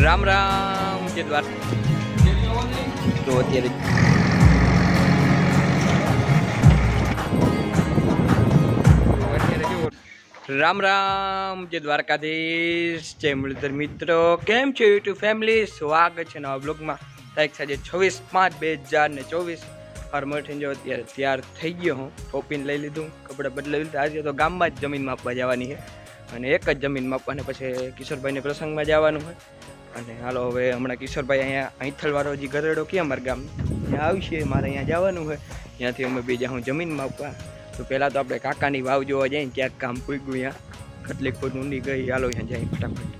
રામ રામ જે દ્વાર તો અત્યારે. રામ રામ જે દ્વારકાધીશ. જય મુરલીધર મિત્રો, કેમ છે યુટ્યુબ ફેમિલી સ્વાગત છે નવા બ્લોગમાં તારીખ સાંજે છવ્વીસ પાંચ બે હજાર ને ચોવીસ. ફાર્મર જો અત્યારે તૈયાર થઈ ગયો હું. ટોપીને લઈ લીધું, કપડાં બદલાવી લીધું. આજે તો ગામમાં જ જમીન માપવા જવાની છે. અને એક જ જમીન માપવા અને પછી કિશોરભાઈને પ્રસંગમાં જવાનું હોય. અને હાલો હવે હમણાં કિશોરભાઈ અહીંયા અહીંથલવાળો જે ગરડો ક્યાં અમારા ગામ, ત્યાં આવશે મારે અહીંયા જવાનું હોય ત્યાંથી અમે બે હું જમીન માપવા તો પહેલાં તો આપણે કાકાની વાવ જોવા જઈએ ને, ક્યાંક કામ પૂગ્યું અહીંયા. કેટલીક ફૂટ ઊંડી ગઈ, હાલો અહીંયા જાય ફટાફટ.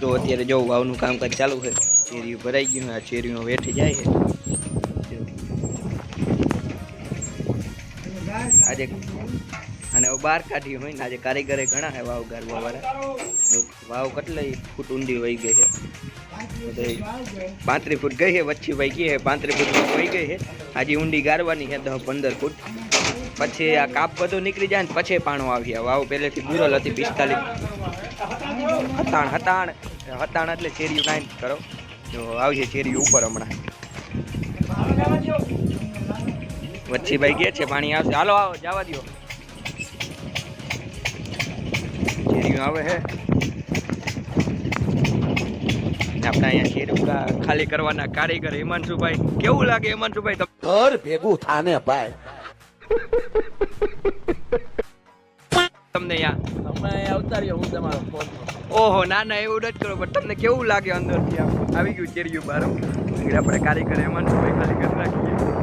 તો અત્યારે જો વાવનું કામકાજ ચાલુ છે, ચેરીઓ ભરાઈ ગયું આ ચેરીઓ વેઠી જાય છે. આજે અને બહાર કાઢી હોય ને, આજે કારીગરે ઘણા હે વાવ ગારવા વાળા. વાવ કેટલી ફૂટ ઊંડી વહી ગઈ છે બધી પાંત્રીસ ફૂટ ગઈ છે વચ્ચે વહી ગઈ છે પાંત્રીસ ફૂટ વહી ગઈ છે આજે ઊંડી ગારવાની છે દસ પંદર ફૂટ. પછી આ કાપ બધો નીકળી જાય ને, પછી પાણો આવી વાવ પહેલેથી બુરલ હતી, પિસ્તાલીસ. હતાણ હતાણ હતાણ એટલે ચેરી કાંઈ જ કરો. જો આવશે ચેરી ઉપર હમણાં. વચ્ચે ભાઈ ગયા છે, પાણી આવશે. હાલો, આવો, જવા દો ચેરીયું આવે છે આપણે અહીંયા ચેરીયું ખાલી કરવાના કારીગર હિમાંશુભાઈ. કેવું લાગે હિમાંશુભાઈ તમને ઘર ભેગું થાને ભાઈ. તમને અહીંયા અમે અવતાર્યો હું તમારો ફોન ઓહો ના ના એવું જ કરો પણ તમને કેવું લાગે અંદરથી આવી ગયું ચેરિયું બાર આપણે કારીગર એમાં ભાઈ ખાલી કરી નાખીએ.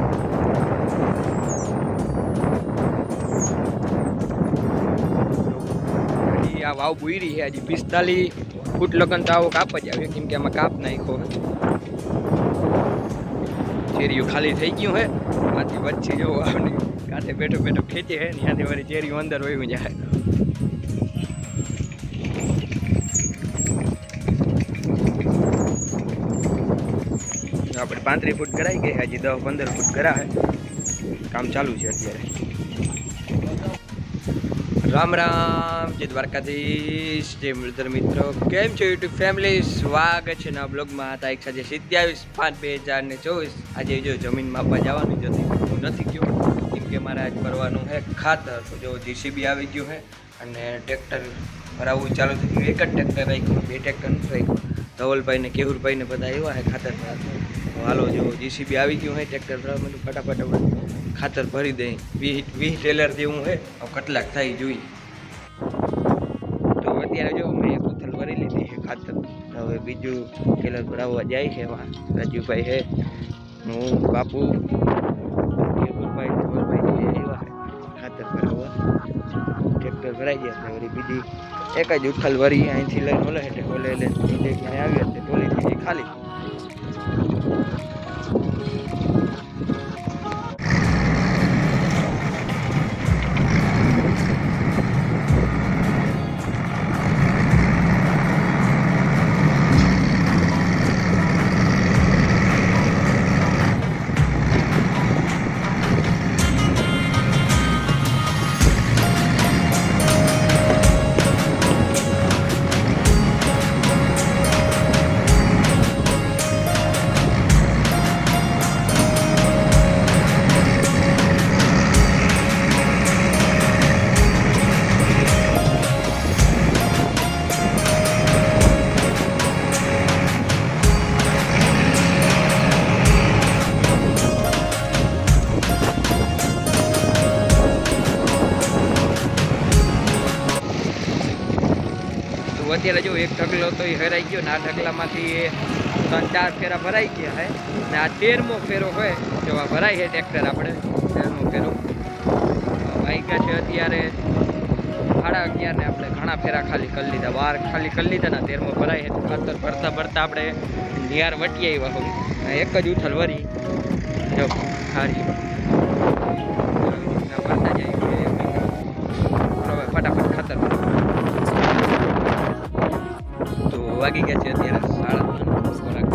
હજી આ વાવ બુરી છે, હજી પિસ્તાલીસ ફૂટ લગન તો આવો કાપ જ આવ્યો, કેમ કે આમાં કાપ નાખ્યો ચેરીઓ ખાલી થઈ ગયું હે. આથી વચ્ચે જો આવને કાંઠે બેઠો બેઠો ખેંચે હે, ત્યાંથી વળી ચેરીઓ અંદર વયું જાય. આપણે પાંત્રીસ ફૂટ કરાવી ગઈ હજી દસ પંદર ફૂટ કરાવે કામ ચાલુ છે અત્યારે. રામ રામ. જય દ્વારકાધીશ. જય મૃદર મિત્રો. કેમ છો યુટ્યુબ ફેમિલી સ્વાગત છે ના બ્લોગમાં તારીખ સાંજે સિત્યાવીસ પાંચ બે હજાર ને ચોવીસ. આજે જો જમીન માપવા જવાનું જ હતી હું નથી ગયો. કેમ કે મારે આજ ભરવાનું છે ખાતર. તો જો જીસીબી આવી ગયું છે અને ટ્રેક્ટર ભરાવવું ચાલુ થઈ ગયું એક જ ટ્રેક્ટર રાખ્યું બે ટ્રેક્ટર રાખ્યું. ધવલભાઈ ને કેહુરભાઈ ને બધા એવા છે ખાતર ભરાવવા. હાલો, જો જીસીબી આવી ગયું હોય ટ્રેક્ટર ભરાવા મને ફટાફટ ખાતર ભરી દઈ વીસ વીસ ટેલર જેવું છે હવે કેટલાક થાય જોઈએ તો અત્યારે જો મેં એક ઉથલ ભરી લીધી છે ખાતર. હવે બીજું ટેલર ભરાવવા જાય છે એમાં. રાજુભાઈ છે, હું, બાપુ ખાતર ભરાવવા. ટ્રેક્ટર ભરાઈ ગયા વળી બીજી એક જ ઉથલ વરી અહીંથી લઈને ઓલે હેઠે ઓલે નીચે ક્યાંય આવી હતી ટોલી થઈ ખાલી. અત્યારે જો એક ઢગલો તો એ હરાઈ ગયો ને આ ઢગલામાંથી ત્રણ ચાર ફેરા ભરાઈ ગયા હે. ને આ તેરમો ફેરો હોય તો આ ભરાય છે ટ્રેક્ટર આપણે. તેરમો ફેરો. વાગ્યા છે અત્યારે સાડા અગિયાર ને આપણે ઘણા ફેરા ખાલી કરી લીધા. વાર ખાલી કરી લીધા ને તેરમો ભરાય છે ખાતર ભરતા ભરતા આપણે નિયાર વટી આવ્યા હોય એક જ ઉથલ વરી. જો, હારી. વાગી ગયા છે અત્યારે સાડા ત્રણ ખોરાક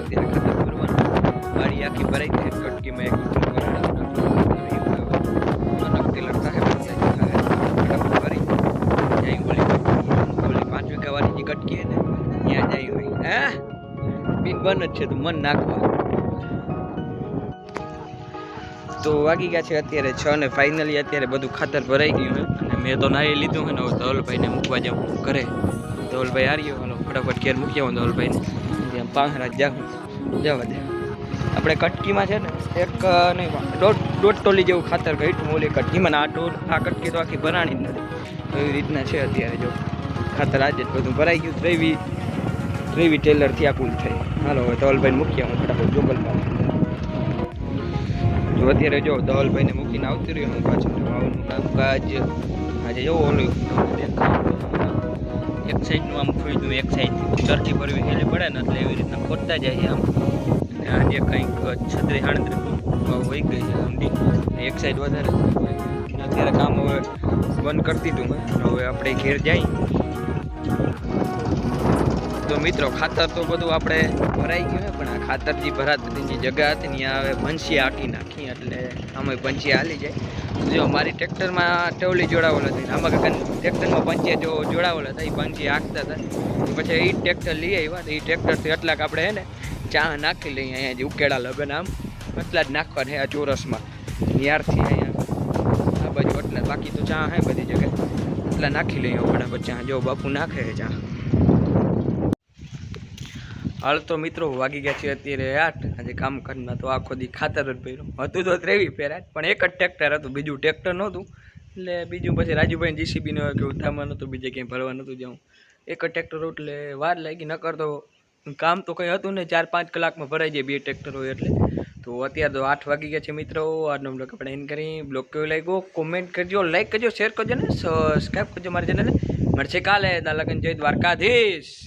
અત્યારે ખાતર ભરવાનું વાડી આખી ભરાઈ ગઈ કટકીમાં એક ઉઠી બન જ છે, તો મન નાખવા. તો વાગી ગયા છે અત્યારે છ ને ફાઇનલી અત્યારે બધું ખાતર ભરાઈ ગયું અને મેં તો નાહી લીધું છે ને, હવે ધવલભાઈને મૂકવા જાઉં ઘરે. ધવલભાઈ હારી ગયો ફટાફટ ઘેર મૂકી આવું ધવલભાઈને ત્યાં પાંખરા જાઉં. જવા દે. આપણે કટકીમાં છે ને, એક, નહીં દોઢ દોઢ ટોલી જેવું ખાતર ગયું ઓલી કટકીમાં. આ ટોલ, આ કટકી તો આખી ભરાણી જ નથી. એવી રીતના છે અત્યારે જો. ખાતર આજે જ બધું ભરાઈ ગયું. ત્રેવી ત્રેવી ટેલરથી આ કુલ થઈ. હાલો, હવે ધવલભાઈને મૂકી આવું. ફટાફટ જોગલમાં જો અત્યારે જો ધવલભાઈને મૂકીને આવતી રહ્યો હું પાછું. વાવનું કામકાજ. આજે જો ઓલું એક સાઈડનું આમ ખોઈદું એક સાઈડ ચરખી ભરવી હેલી પડે ને એટલે એવી રીતના ખોદતા જાય આમ. અને આજે કંઈક છત્રી સાડત્રીસ ફૂટ હોય ગઈ છે ઊંડી એક સાઈડ વધારે. અત્યારે કામ હવે બંધ કરી દીધું મેં. હવે આપણે ઘેર જાય. તો મિત્રો, ખાતર તો બધું આપણે ભરાઈ ગયું પણ આ ખાતર જે ભરાતી જગ્યા હતી, ત્યાં હવે ભંસી એટલે આમાં પંછી હાલી જાય. જો મારી ટ્રેક્ટરમાં ટેવલી જોડાવેલ હતી આમાં કાકા ટ્રેક્ટરમાં પંચે જો જોડાવેલ હતા એ પંચી આંકતા હતા. પછી એ ટ્રેક્ટર લઈ આવ્યા તો એ ટ્રેક્ટરથી એટલાક આપણે હે ને ચા નાખી લઈએ અહીંયા જે ઉકેડા લગન આમ. એટલા જ નાખવાના હે આ ચોરસમાં. યારથી અહીંયા. આ બાજુ એટલે બાકી તો ચા હે બધી જગ્યાએ. એટલા નાખી લઈએ ઘણા ચા જો બાપુ નાખે છે ચા. હાલ તો મિત્રો વાગી ગયા છે અત્યારે આઠ. આજે કામ કરના તો આખો દી ખાતર જ પહેર્યું હતું તો ત્રેવી પહેરાય પણ એક જ ટ્રેક્ટર હતું, બીજું ટ્રેક્ટર નહોતું. એટલે બીજું પછી રાજુભાઈ જીસીબીનો કે ઉઠામાં નહોતું, બીજે ક્યાંય ભરવા નહોતું જવું. એક જ ટ્રેક્ટર એટલે વાર લાગી. ન કરતો કામ તો કંઈ હતું ને ચાર પાંચ કલાકમાં ભરાઈ જાય બે ટ્રેક્ટર હોય એટલે. તો અત્યારે તો આઠ વાગી ગયા છે મિત્રો, આજનો બ્લોગ આપણે એન કરી બ્લોગ કેવો લાગ્યો? કોમેન્ટ કરજો લાઈક કરજો શેર કરજો ને સબસ્ક્રાઈબ કરજો મારી ચેનલને મળશે કાલે દાલાગન જય દ્વારકાધીશ.